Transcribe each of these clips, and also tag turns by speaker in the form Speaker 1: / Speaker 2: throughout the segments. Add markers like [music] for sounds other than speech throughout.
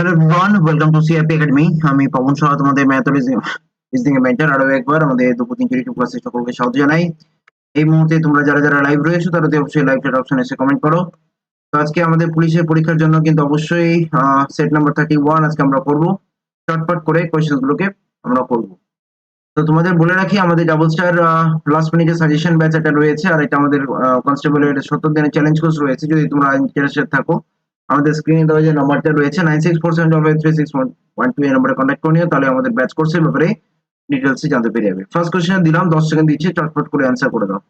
Speaker 1: Hello everyone welcome to CRP academy আমি পবন সাহা, তোমাদের ম্যাথোলজি reasoning এর মেন্টর আরও একবার আমাদের দুপুর তিনটে ইউটিউব ক্লাসে সকলকে স্বাগত জানাই। এই মুহূর্তে তোমরা যারা যারা লাইভ রয়েছো, তারা অবশ্যই লাইভ চ্যাট অপশনে এসে কমেন্ট করো। তো আজকে আমাদের পুলিশের পরীক্ষার জন্য কিন্তু অবশ্যই সেট নাম্বার থার্টি ওয়ান আজকে আমরা করব চটপট করে কোয়েশ্চেন গুলোকে আমরা করব তো তোমাদের বলে রাখি, আমাদের ডাবল স্টার লাস্ট মিনিটের সাজেশন ব্যাচ এটা রয়েছে, আর এটা আমাদের কনস্টেবলের সত্তর দিনের চ্যালেঞ্জ কোর্স রয়েছে। যদি তোমরা ইন্টারেস্টেড থাকো আমাদের স্ক্রিনে দেওয়া যে নাম্বারটা রয়েছে nine six four seven three six one two এই নাম্বারে করে নিও, তাহলে আমাদের ব্যাচ কোর্সের ব্যাপারে ডিটেলসে জানতে পেরে যাবে। ফার্স্ট কোশ্চেন দিলাম, দশ সেকেন্ড দিচ্ছি, চটপট করে অ্যান্সার করে দাও।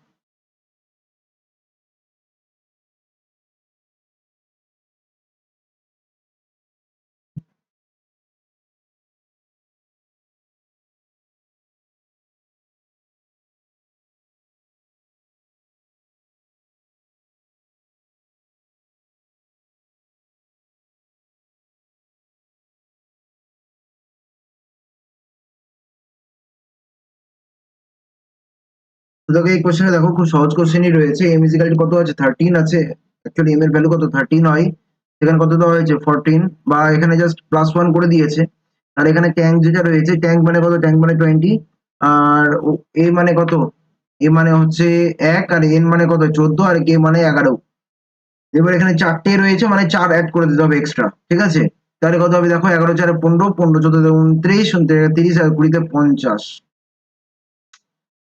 Speaker 1: দেখো, এই কোশ্চেনে দেখো, খুব সহজ কোশ্চেনই রয়েছে। এম ইজিক্যাল কত আছে? থার্টিন আছে। অ্যাকচুয়ালি এম এর ভ্যালু কত? থার্টিন হয়। এখানে কত দেওয়া হয়েছে? ফোরটিন বা এখানে জাস্ট প্লাস ওয়ান করে দিয়েছে। আর এখানে ট্যাঙ্ক যেটা রয়েছে ট্যাঙ্ক মানে কত? ট্যাঙ্ক মানে টোয়েন্টি আর এ মানে কত? এ মানে হচ্ছে এক, আর এন মানে কত? চোদ্দ, আর কে মানে এগারো। এবার এখানে চারটে রয়েছে মানে চার অ্যাড করে দিতে হবে এক্সট্রা ঠিক আছে? তাহলে কত হবে? দেখো, এগারো, চারে পনেরো পনেরো চোদ্দ উনত্রিশ, তিরিশ, আর কুড়িতে পঞ্চাশ।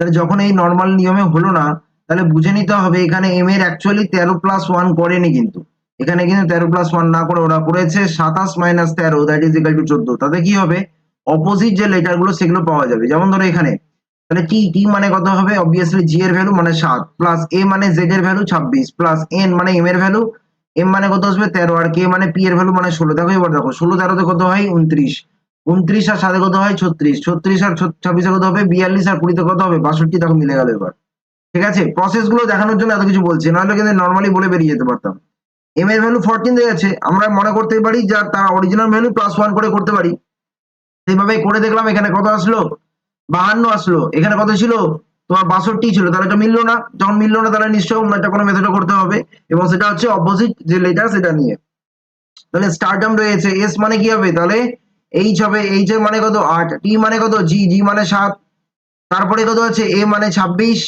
Speaker 1: তাহলে যখন এই নর্মাল নিয়মে হলো না, তাহলে বুঝে নিতে হবে এখানে এম এর অ্যাকচুয়ালি তেরো প্লাস ওয়ান করেনি কিন্তু। এখানে কিন্তু তেরো প্লাস ওয়ান না করে ওরা করেছে, সাতাশ মাইনাস তেরো দ্যাট ইজ ইকাল টু চোদ্দ। তাতে কি হবে? অপোজিট যে লেটারগুলো, সেগুলো পাওয়া যাবে। যেমন ধরো এখানে, তাহলে টি টি মানে কত হবে? অবভিয়াসলি জি এর ভ্যালু মানে সাত প্লাস এ মানে জেড এর ভ্যালু ছাব্বিশ প্লাস এন মানে এম এর ভ্যালু এম মানে কত আসবে তেরো, আর কে মানে পি এর ভ্যালু মানে ষোলো। দেখো এবার দেখো, ষোলো তেরোতে কত হয়? উনত্রিশ। উনত্রিশ আর সাথে কত হয়? ছত্রিশ। ছত্রিশ আর ছাব্বিশে কত হবে? বিয়াল্লিশ আর কুড়িতে কত হবে? বাষট্টি, তখন মিলে গেল এবার। ঠিক আছে? প্রসেসগুলো দেখানোর জন্য এত কিছু বলছি, নাহলে কিন্তু নর্মালি বলে বেরিয়ে যেতে পারতাম। এম এর ভ্যালু ফোরটিন দিয়ে আছে। আমরা মনে করতে পারি যা তার অরিজিনাল ভ্যালু প্লাস ওয়ান করে করতে পারি। সেইভাবে করে দেখলাম, এখানে কত আসলো? বাহান্ন আসলো। এখানে কত ছিল? তোমার বাষট্টি ছিল। তাহলে এটা মিললো না। যখন মিললো না, তাহলে নিশ্চয়ই অন্য একটা কোনো মেথডে করতে হবে। এবং সেটা হচ্ছে অপোজিট যে লেটার সেটা নিয়ে। তাহলে স্টারটাম রয়েছে। এস মানে কি হবে? তাহলে এইচ হবে এইচ এর মানে কত? আট। টি মানে কত? জি জি মানে সাত। তারপরে কত আছে? এ মানে ছাব্বিশ।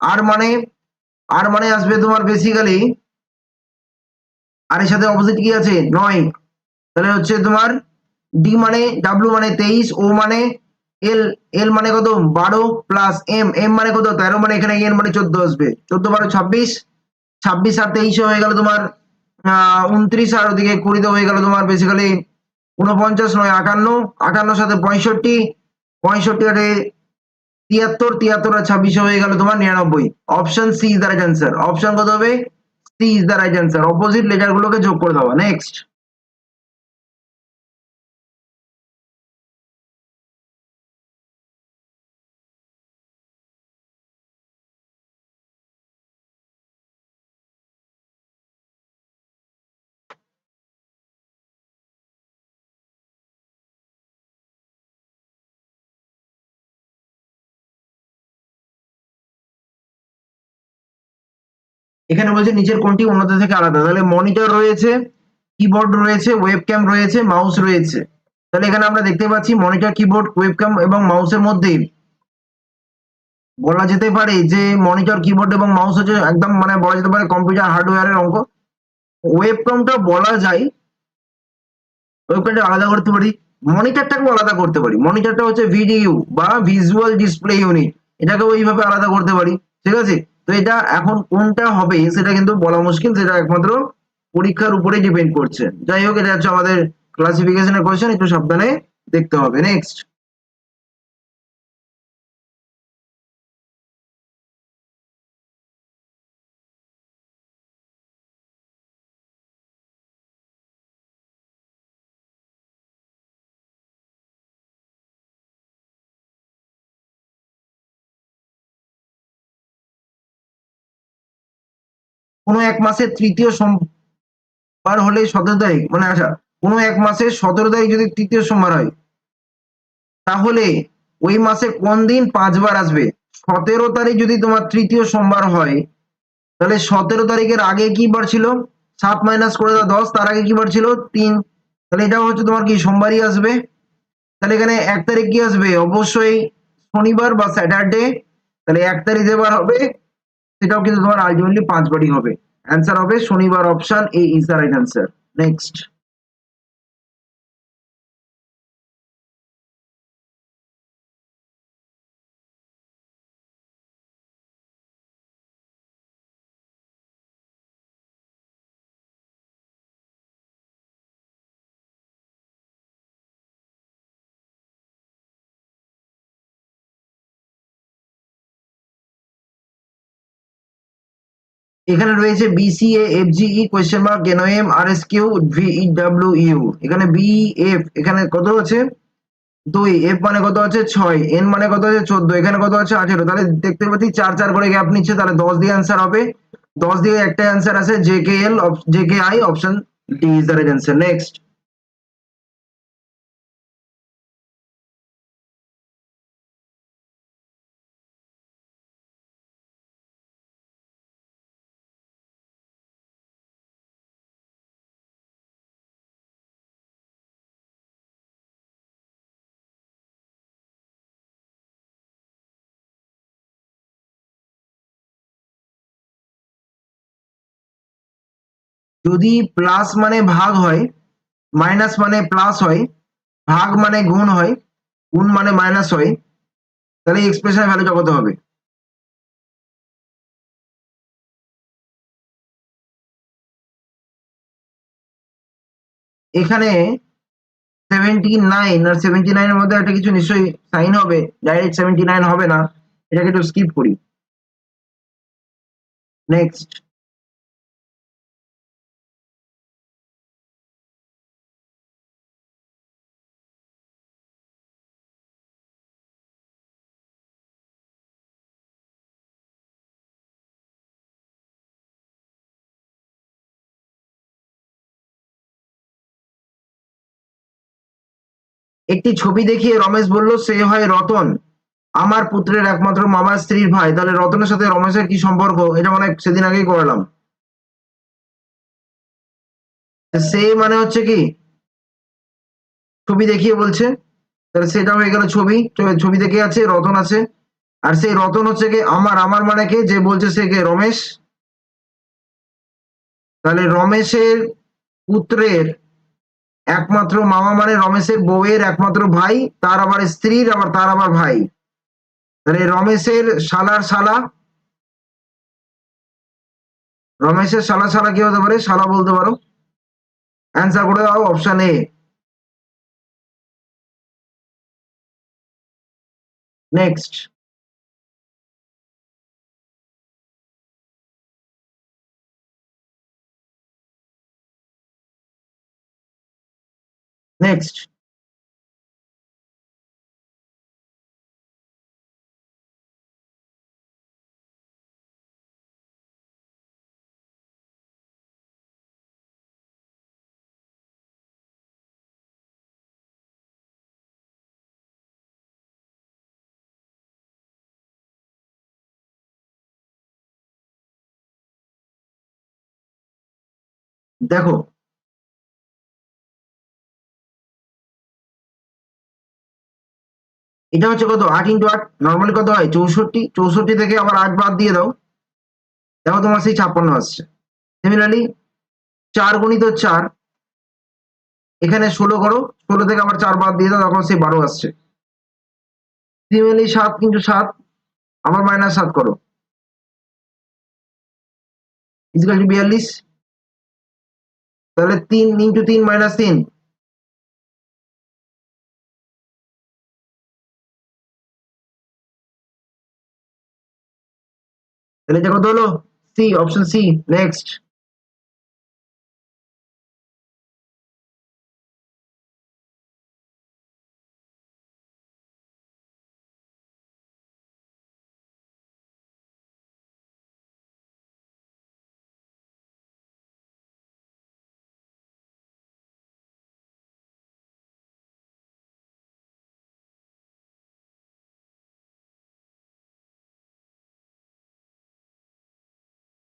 Speaker 1: আর মানে আর মানে আসবে তোমার বেসিক্যালি আর এর সাথে অপোজিট কি আছে? নয়। তাহলে হচ্ছে তোমার ডি মানে ডাব্লু মানে তেইশ ও মানে এল এল মানে কত? বারো প্লাস এম এম মানে কত? তেরো মানে এখানে এন মানে চোদ্দ আসবে। চোদ্দ, বারো, ছাব্বিশ। ছাব্বিশ আর তেইশে হয়ে গেল তোমার উনত্রিশ। আর ওদিকে কুড়িতে হয়ে গেল তোমার বেসিক্যালি উনপঞ্চাশ নয় আটান্ন আটান্ন সাথে পঁয়ষট্টি। পঁয়ষট্টি আটে তিয়াত্তর। তিয়াত্তর আর ছাব্বিশে হয়ে গেল তোমার নিরানব্বই। Option C is the right answer option কত হবে? C is the right answer opposite letter গুলোকে যোগ করে দেওয়া নেক্সট এখানে বলছে নিচের কোনটি অন্যদের থেকে আলাদা? তাহলে মনিটর রয়েছে কিবোর্ড রয়েছে ওয়েবক্যাম রয়েছে মাউস রয়েছে। তাহলে এখানে আমরা দেখতে পাচ্ছি মনিটর কিবোর্ড ওয়েবক্যাম এবং মাউসের মধ্যে বলা যেতে পারে যে মনিটর কিবোর্ড এবং মাউস হচ্ছে একদম মানে বলা যেতে পারে কম্পিউটার হার্ডওয়্যারের অঙ্ক। ওয়েবক্যামটা বলা যায়। ওয়েবক্যামটা আলাদা করতে পারি মনিটরটাকেও আলাদা করতে পারি। মনিটরটা হচ্ছে ভিডিও বা ভিজুয়াল ডিসপ্লে ইউনিট এটাকে ওইভাবে আলাদা করতে পারি, ঠিক আছে? তো এটা এখন কোনটা হবে সেটা কিন্তু বলা মুশকিল, সেটা একমাত্র পরীক্ষার উপরে ডিপেন্ড করছে। যাই হোক, এটা হচ্ছে আমাদের ক্লাসিফিকেশনের কোয়েশ্চেন একটু সাবধানে দেখতে হবে। নেক্সট কোনো এক মাসের তৃতীয় সোমবার হলে সতেরো তারিখ মানে আচ্ছা কোনো এক মাসের সতেরো তারিখ যদি তৃতীয় সোমবার হয়, তাহলে ওই মাসে কোন দিন পাঁচবার আসবে? সতেরো তারিখ যদি তোমার তৃতীয় সোমবার হয়, তাহলে সতেরো তারিখের আগে কি বার ছিল? সাত মাইনাস করে দাও দশ, তার আগে কি বার ছিল? তিন। তাহলে এটাও হচ্ছে তোমার কি, সোমবারই আসবে। তাহলে এখানে এক তারিখ কি আসবে? অবশ্যই শনিবার বা স্যাটারডে, তাহলে এক তারিখ যেবার হবে। সেটাও কিন্তু তোমার আলটিমেটলি পাঁচবারই হবে। অ্যান্সার হবে, শনিবার option A is the right answer next এখানে রয়েছে BCA E question mark S Q VW U এখানে বি এফ এখানে কত আছে? দুই। এফ মানে কত আছে? ছয়। এন মানে কত আছে? চোদ্দ। এখানে কত আছে? আঠেরো। তাহলে দেখতে পাচ্ছি চার চার করে গ্যাপ নিচ্ছে, তাহলে দশ দিয়ে অ্যান্সার হবে। দশ দিয়ে একটা অ্যান্সার আছে J K L J K I option D is the right next যদি প্লাস মানে ভাগ হয় মাইনাস মানে প্লাস হয়, ভাগ মানে গুণ হয়, গুণ মানে মাইনাস হয়, তাহলে এক্সপ্রেশনের ভ্যালুটা কত হবে? এখানে সেভেন্টি নাইন আর সেভেন্টি নাইনের মধ্যে একটা কিছু নিশ্চয়ই সাইন হবে ডাইরেক্ট সেভেন্টি নাইন হবে না, এটাকে একটু স্কিপ করি। নেক্সট একটি ছবি দেখিয়ে রমেশ বলল, সে হয় রতন। আমার পুত্রের একমাত্র মামার স্ত্রীর ভাই। তাহলে রতনের সাথে রমেশের কি সম্পর্ক? এটা মানে সেদিন আগেই করলাম। সে মানে হচ্ছে কি? ছবি দেখিয়ে বলছে। তাহলে সেটা হয়ে গেল ছবি ছবি দেখে আছে, রতন আছে। আর সেই রতন হচ্ছে কি? আমার আমার মানে কে? যে বলছে সে কে? রমেশ। তাহলে রমেশের পুত্রের একমাত্র মামা মানে রমেশের বউয়ের একমাত্র ভাই, তার আবার স্ত্রীর, আবার তার আবার ভাই। তাহলে রমেশের শালার শালা। রমেশের শালা শালা কি হতে পারে? শালা বলতে পারো। অ্যান্সার করে দাও অপশন এ নেক্সট নেক্সট দেখো এটা হচ্ছে কত? আট ইন্টু আট? নর্মালি কত হয়? চৌষট্টি। চৌষট্টি থেকে আবার আট বাদ দিয়ে দাও। দেখো তোমার সেই ছাপ্পান্ন আসছে। সিমিলারলি চার গণিত চার, এখানে ষোলো করো। ষোলো থেকে আবার চার বাদ দিয়ে দাও, তখন সেই বারো আসছে। সিমিলারলি সাত কিন্তু সাত, আবার মাইনাস সাত করো। বিয়াল্লিশ? তাহলে তিন ইন্টু তিন মাইনাস তিন। তাহলে এটা কত হলো সি অপশন সি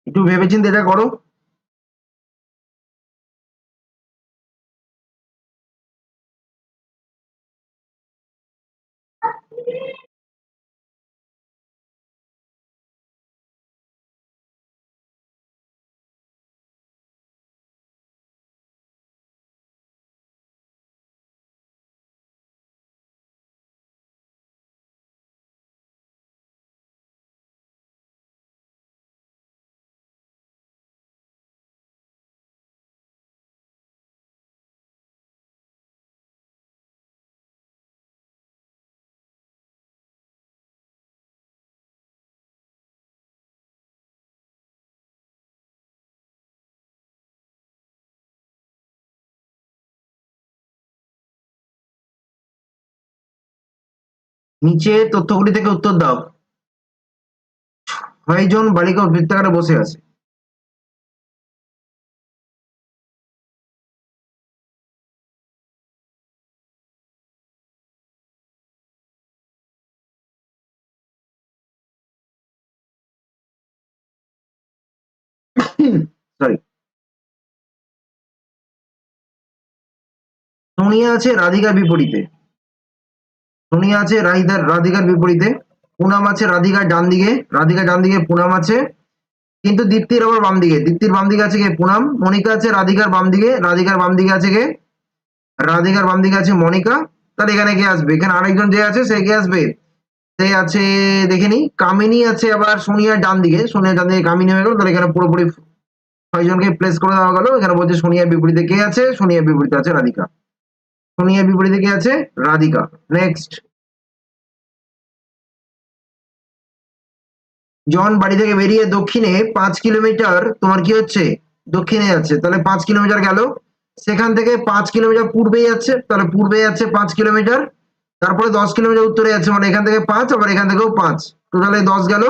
Speaker 1: একটু ভেবেচিন্তে এটা করো। নিচে তথ্যগুলি থেকে উত্তর দাও। ছয়জন বালিকা বৃত্তাকারে বসে আছে। সোনিয়া আছে রাধিকার বিপরীতে। সোনিয়া আছে রাহিদার রাধিকার বিপরীতে। পুনাম আছে রাধিকার ডান দিকে রাধিকার ডান দিকে পুনাম আছে। কিন্তু দীপ্তির আবার বাম দিকে দীপ্তির বাম দিকে আছে কে? পুনাম। মনিকা আছে রাধিকার বাম দিকে রাধিকার বাম দিকে আছে কে? রাধিকার বাম দিকে আছে মনিকা। তাহলে এখানে কে আসবে? এখানে আরেকজন যে আছে, সে কে আসবে? সে আছে, দেখে নি, কামিনী আছে আবার সোনিয়ার ডান দিকে সোনিয়ার ডান দিকে কামিনী হয়ে গেল, তাহলে এখানে পুরোপুরি ছয়জনকে প্লেস করে দেওয়া গেল। এখানে বলছে সোনিয়ার বিপরীতে কে আছে? সোনিয়ার বিপরীতে আছে রাধিকা। সোনিয়ার বিপরীতে কে আছে? রাধিকা। নেক্সট জন বাড়ি থেকে বেরিয়ে দক্ষিণে পাঁচ কিলোমিটার, তোমার কি হচ্ছে? দক্ষিণে যাচ্ছে তাহলে পাঁচ কিলোমিটার গেল। সেখান থেকে পাঁচ কিলোমিটার পূর্বে যাচ্ছে তাহলে পূর্বে যাচ্ছে পাঁচ কিলোমিটার। তারপরে দশ কিলোমিটার উত্তরে যাচ্ছে মানে এখান থেকে পাঁচ, আবার এখান থেকেও পাঁচ। টোটালে দশ গেল।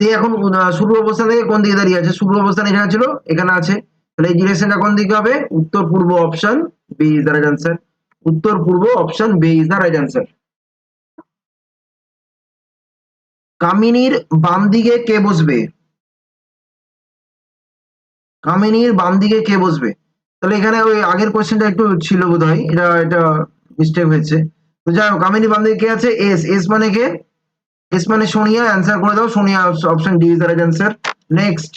Speaker 1: সে এখন শুরু অবস্থান থেকে কোন দিকে দাঁড়িয়ে আছে? শুরু অবস্থান এখানে ছিল, এখানে আছে। তাহলে এই ডিরেকশনটা কোন দিকে হবে? উত্তর পূর্ব option B is the right answer উত্তর পূর্ব option B is the right answer কামিনীর বাম দিকে কে বসবে? কামিনীর বাম দিকে কে বসবে? তাহলে এখানে ওই আগের কোশ্চেনটা একটু ছিল বোধ হয় এটা এটা মিস্টেক হয়েছে। তো যাই হোক, কামিনীর বাম দিকে কে আছে? এস এস মানে কে? এস মানে সোনিয়া। অ্যান্সার করে দাও। Sonia option D is the right answer next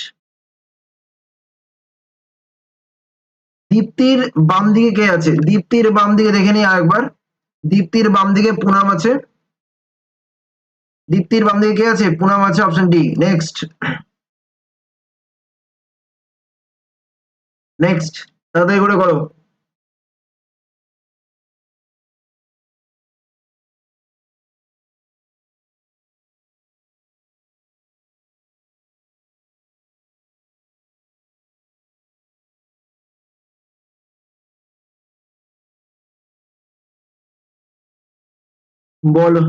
Speaker 1: দীপ্তির বাম দিকে কে আছে? দীপ্তির বাম দিকে দেখে নিই আরেকবার। দীপ্তির বাম দিকে পুনাম আছে। দীপ্তির বাম দিকে কে আছে? পুনাম আছে অপশন ডি নেক্সট নেক্সট তাড়াতাড়ি করে করো। বলো।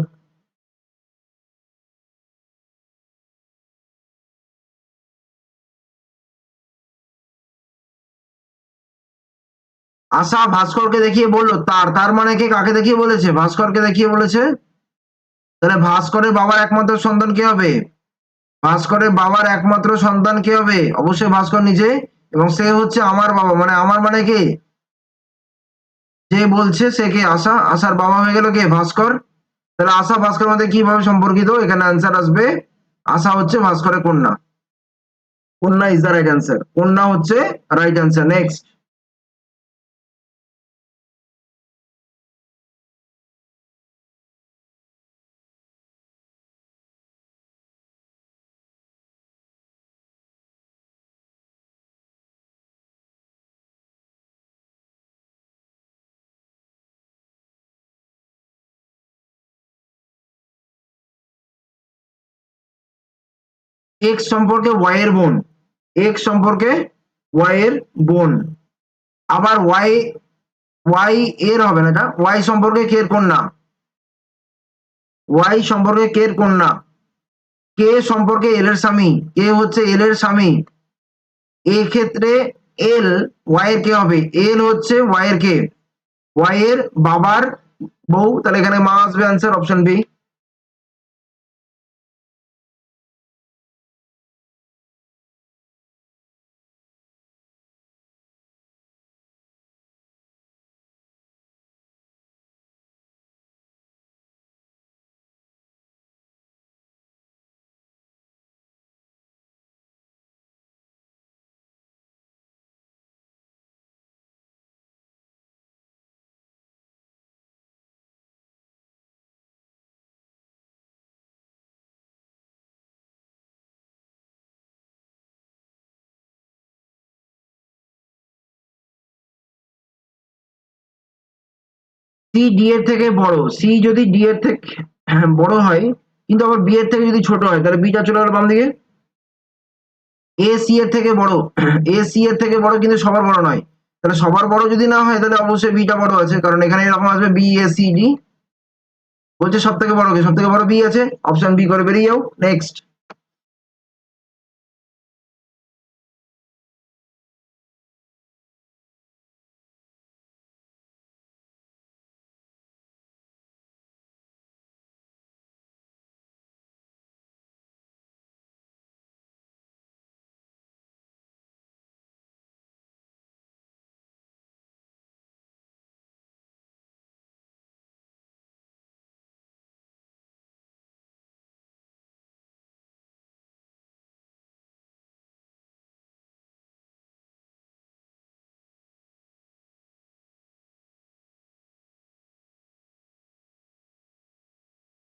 Speaker 1: আশা ভাস্করকে দেখিয়ে বলল, তার তার মানে কে, কাকে দেখিয়ে বলেছে? ভাস্করকে দেখিয়ে বলেছে? তাহলে ভাস্করের বাবার একমাত্র সন্তান কে হবে? ভাস্করের বাবার একমাত্র সন্তান কে হবে? অবশ্যই ভাস্কর নিজে, এবং সে হচ্ছে আমার বাবা। মানে আমার মানে কে? যে বলছে সে কে? আশা? আশার বাবা হয়ে গেল কে? ভাস্কর। তাহলে আশা ভাস্কর মধ্যে কীভাবে সম্পর্কিত? এখানে অ্যান্সার আসবে। আশা হচ্ছে ভাস্করের কন্যা। কন্যা ইজ দ্য রাইট অ্যান্সার কন্যা হচ্ছে রাইট আনসার নেক্সট এক্স সম্পর্কে ওয়াই এর বোন। এক্স সম্পর্কে ওয়াই এর বোন। আবার ওয়াই ওয়াই এর হবে না এটা। ওয়াই সম্পর্কে কে এর কন্যা। ওয়াই সম্পর্কে কে এর কন্যা। কে সম্পর্কে এল এর স্বামী। কে হচ্ছে এল এর স্বামী। এক্ষেত্রে এল ওয়াই এর কে হবে। এল হচ্ছে ওয়াই এর কে ওয়াই এর বাবার বউ। তাহলে এখানে মা আসবে answer option B C D এর থেকে বড়। সি যদি ডি এর থেকে [clears throat] বড় হয়, কিন্তু আবার বি এর থেকে যদি ছোট হয়, তাহলে বিটা চলে গেল বাম দিকে। এ সি এর থেকে বড়। [clears throat] এ সি এর থেকে বড় কিন্তু সবার বড় নয়। তাহলে সবার বড় যদি না হয়, তাহলে অবশ্যই বিটা বড় আছে। কারণ এখানে এরকম আসবে বি এ সি ডি বলছে সব থেকে বড় কে? সব থেকে বড় বি আছে। অপশন বি করে বেরিয়ে যাও। নেক্সট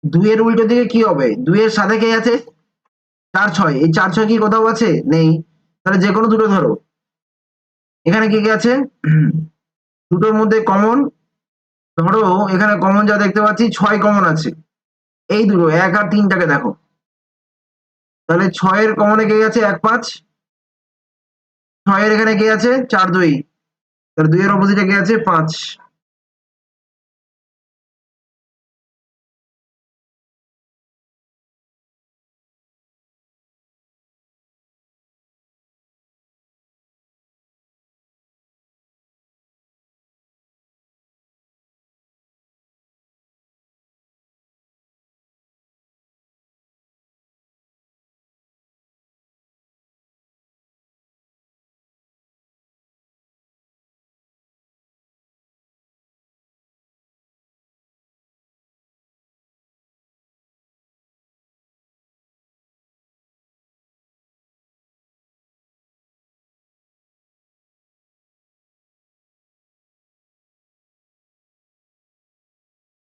Speaker 1: দুইয়ের উল্টো দিকে কি হবে? দুইয়ের সাথে কে আছে? চার ছয়। এই চার ছয় কি কোথাও আছে? নেই। তাহলে যে কোনো দুটো ধরো। এখানে কি কি আছে? [clears throat] দুটোর মধ্যে কমন ধরো, এখানে কমন যা দেখতে পাচ্ছি, ছয় কমন আছে। এই দুটো, এক আর তিনটাকে দেখো। তাহলে ছয়ের কমনে কে গেছে এক পাঁচ। ছয়ের এখানে কে আছে? চার দুই। তাহলে দুইয়ের অপোজিটে কে আছে? পাঁচ।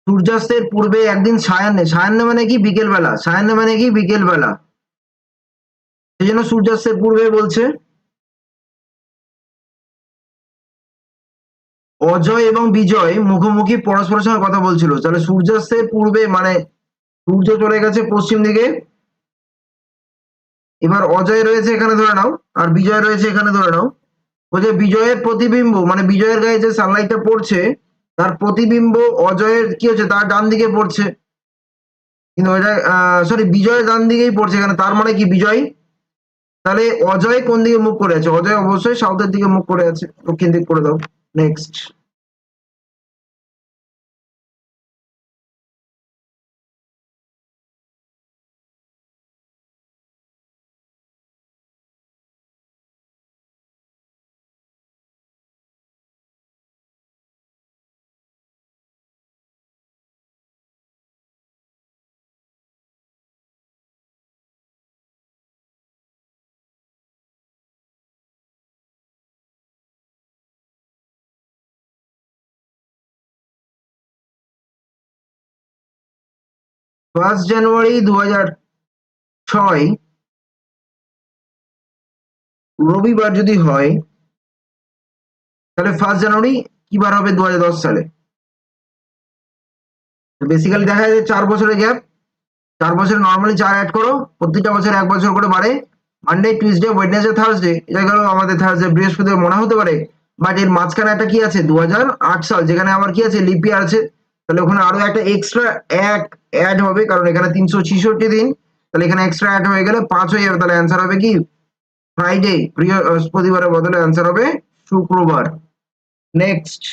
Speaker 1: সূর্যাস্তের পূর্বে একদিন সায়ান্নে সায়ান্নে মানে কি? বিকেল বেলা সায়ান্নে মানে কি? বিকেল বেলা সেই জন্য সূর্যাস্তের পূর্বে বলছে, অজয় এবং বিজয় মুখোমুখি পরস্পরের সঙ্গে কথা বলছিল। তাহলে সূর্যাস্তের পূর্বে মানে সূর্য চলে গেছে পশ্চিম দিকে। এবার অজয় রয়েছে এখানে ধরে নাও, আর বিজয় রয়েছে এখানে ধরে নাও। বলছে বিজয়ের প্রতিবিম্ব মানে বিজয়ের গায়ে যে সানলাইটটা পড়ছে তার প্রতিবিম্ব অজয়ের কি হচ্ছে? তার ডান দিকে পড়ছে। কিন্তু ওইটা সরি বিজয়ের ডান দিকেই পড়ছে এখানে। তার মানে কি বিজয়? তাহলে অজয় কোন দিকে মুখ করে আছে? অজয় অবশ্যই সাউথের দিকে মুখ করে আছে। দক্ষিণ দিক করে দাও। নেক্সট ফার্স্ট জানুয়ারি দু ছয় রবিবার যদি হয়, তাহলে ফার্স্ট জানুয়ারি কি বার হবে দু হাজার দশ সালে? বেসিক্যালি দেখা যায় চার বছরের গ্যাপ চার বছর নর্মালি চার অ্যাড করো, প্রত্যেকটা বছর এক বছর করে বাড়ে। মানডে টিউসডে ওয়েডনেসডে থার্সডে এটা গেল আমাদের থার্সডে বৃহস্পতিবার মনে হতে পারে। বাট এর মাঝখানে একটা কি আছে? দু হাজার আট সাল, যেখানে আমার কি আছে? লিপি আছে। তাহলে ওখানে আরও একটা এক্সট্রা এক অ্যাড হবে, কারণ এখানে তিনশো ছিষট্টি দিন। তাহলে এখানে এক্সট্রা অ্যাড হয়ে গেলে পাঁচ হয়ে যাবে। তাহলে অ্যান্সার হবে কি? ফ্রাইডে বৃহস্পতিবারের বদলে অ্যান্সার হবে শুক্রবার। নেক্সট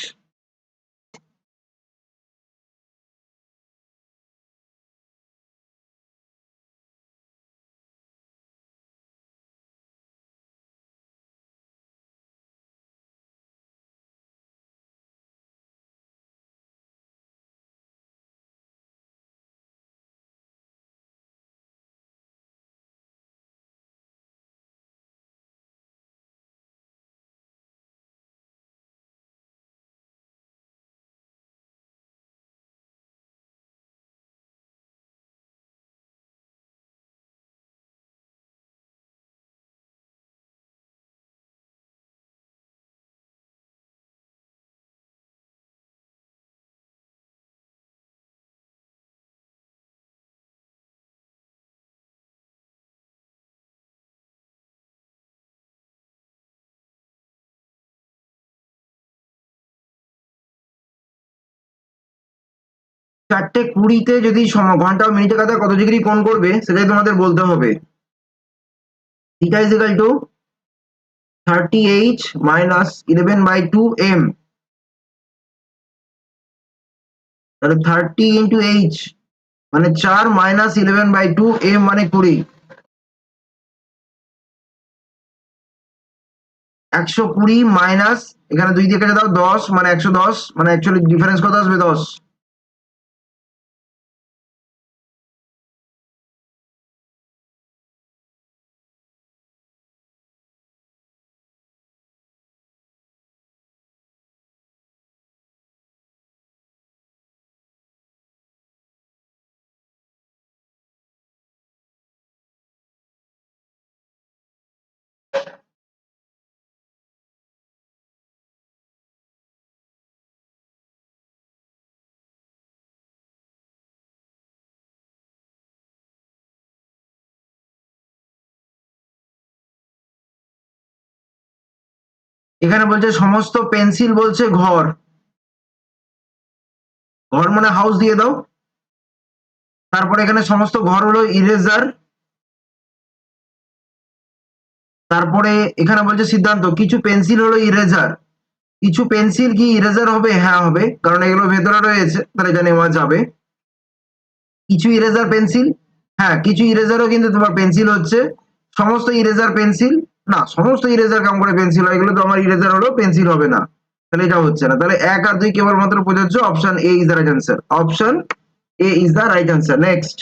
Speaker 1: চারটে কুড়িতে যদি ঘণ্টা ও মিনিটে কাটা কত ডিগ্রি কোণ করবে, সেটাই তোমাদের বলতে হবে। Theta is two thirty H minus eleven by two M তাহলে থার্টি ইন্টু এইচ মানে চার minus eleven by two M মানে কুড়ি। একশো কুড়ি মাইনাস এখানে দুই দিয়ে দাও, দশ মানে একশো দশ মানে অ্যাকচুয়ালি ডিফারেন্স কত আসবে? দশ। এখানে বলছে সমস্ত পেন্সিল বলছে ঘর। ঘর মানে হাউস দিয়ে দাও। তারপরে এখানে সমস্ত ঘর হলো ইরেজার তারপরে এখানে বলছে সিদ্ধান্ত, কিছু পেন্সিল হলো ইরেজার কিছু পেন্সিল কি ইরেজার হবে? হ্যাঁ হবে, কারণ এগুলো ভেতরে রয়েছে, তাহলে এটা নেওয়া যাবে। কিছু ইরেজার পেন্সিল হ্যাঁ কিছু ইরেজারও কিন্তু তোমার পেন্সিল হচ্ছে। সমস্ত ইরেজার পেন্সিল না, সমস্ত ইরেজার কাম করে পেন্সিল হয়, এগুলো তো আমার ইরেজার হলেও পেন্সিল হবে না। তাহলে এটা হচ্ছে না। তাহলে এক আর দুই কেবলমাত্র প্রযোজ্য option A is the right answer option A is the right answer next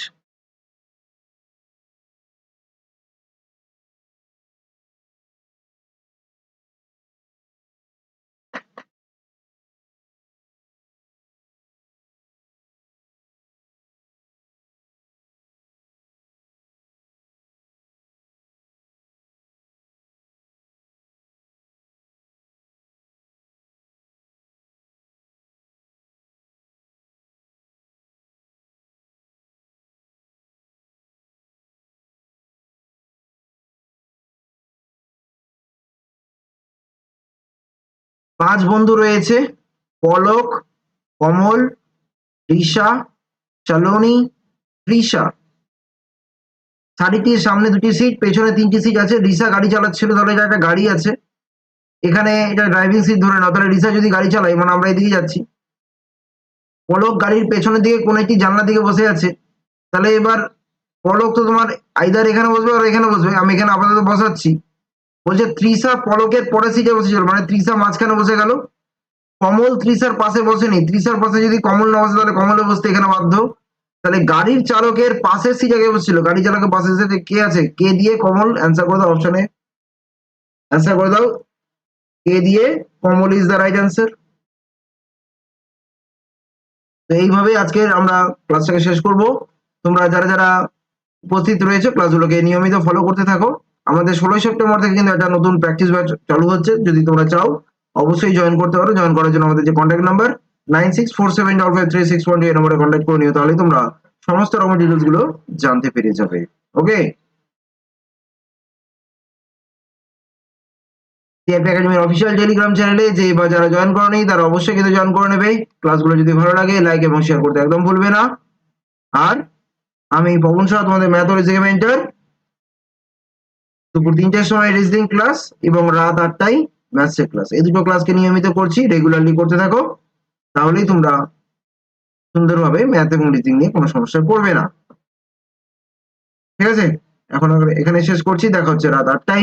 Speaker 1: পাঁচ বন্ধু রয়েছে, পলক, কমল রিসা চালনি, ত্রিশা। শাড়িটির সামনে দুটি সিট পেছনে তিনটি সিট আছে। রিসা গাড়ি চালাচ্ছিল তাহলে এটা একটা গাড়ি আছে। এখানে এটা ড্রাইভিং সিট ধরে না তাহলে রিসা যদি গাড়ি চালাই মানে আমরা এদিকে যাচ্ছি। পলক গাড়ির পেছনের দিকে কোন একটি জানলার দিকে বসে আছে। তাহলে এবার পলক তো তোমার আইদার এখানে বসবে আর এখানে বসবে। আমি এখানে আপাতত বসাচ্ছি। বলছে ত্রিশা পলকের পরে সিটে বসেছিল মানে ত্রিশা মাঝখানে বসে গেল। কমল ত্রিশার পাশে বসেনি। ত্রিশার পাশে যদি কমল না বসে, তাহলে কমলে বসতে এখানে বাধ্য। তাহলে গাড়ির চালকের পাশের সিটে কে বসছিল? গাড়ি চালকের পাশের সিটে কে আছে? কে দিয়ে কমল? অ্যান্সার করে দাও অপশনে অ্যান্সার করে দাও। কে দিয়ে Kamal is the right answer তো এইভাবে আজকে আমরা ক্লাসটাকে শেষ করব। তোমরা যারা যারা উপস্থিত রয়েছে ক্লাসগুলোকে নিয়মিত ফলো করতে থাকো। আমাদের ষোলোই সেপ্টেম্বর থেকে কিন্তু একটা নতুন প্র্যাকটিস ব্যাচ চালু হচ্ছে, যদি তোমরা চাও, অবশ্যই জয়েন করতে পারো। জয়েন করার জন্য আমাদের যে contact number nine six four seven double five three six one এই নম্বরে কন্ট্যাক্ট করে নিও তাহলে তোমরা সমস্ত রকম ডিটেলসগুলো জানতে পেরে যাবে। ওকে টিআইপি একাডেমির অফিসিয়াল টেলিগ্রাম চ্যানেলে যে বা যারা জয়েন করনি, তারা অবশ্যই কিন্তু জয়েন করে নেবে। ক্লাসগুলো যদি ভালো লাগে লাইক এবং শেয়ার করতে একদম ভুলবে না। আর আমি পবন শাহ, তোমাদের ম্যাথ মেন্টর দুপুর তিনটার সময় রিজনিং ক্লাস এবং রাত আটটাই ম্যাথসের ক্লাস এই দুটো ক্লাসকে নিয়মিত করছি রেগুলারলি করতে থাকো। তাহলেই তোমরা সুন্দরভাবে ম্যাথ এবং রিজনিং নিয়ে কোনো সমস্যায় পড়বে না। ঠিক আছে? এখন এখানে শেষ করছি। দেখা হচ্ছে রাত আটটায়।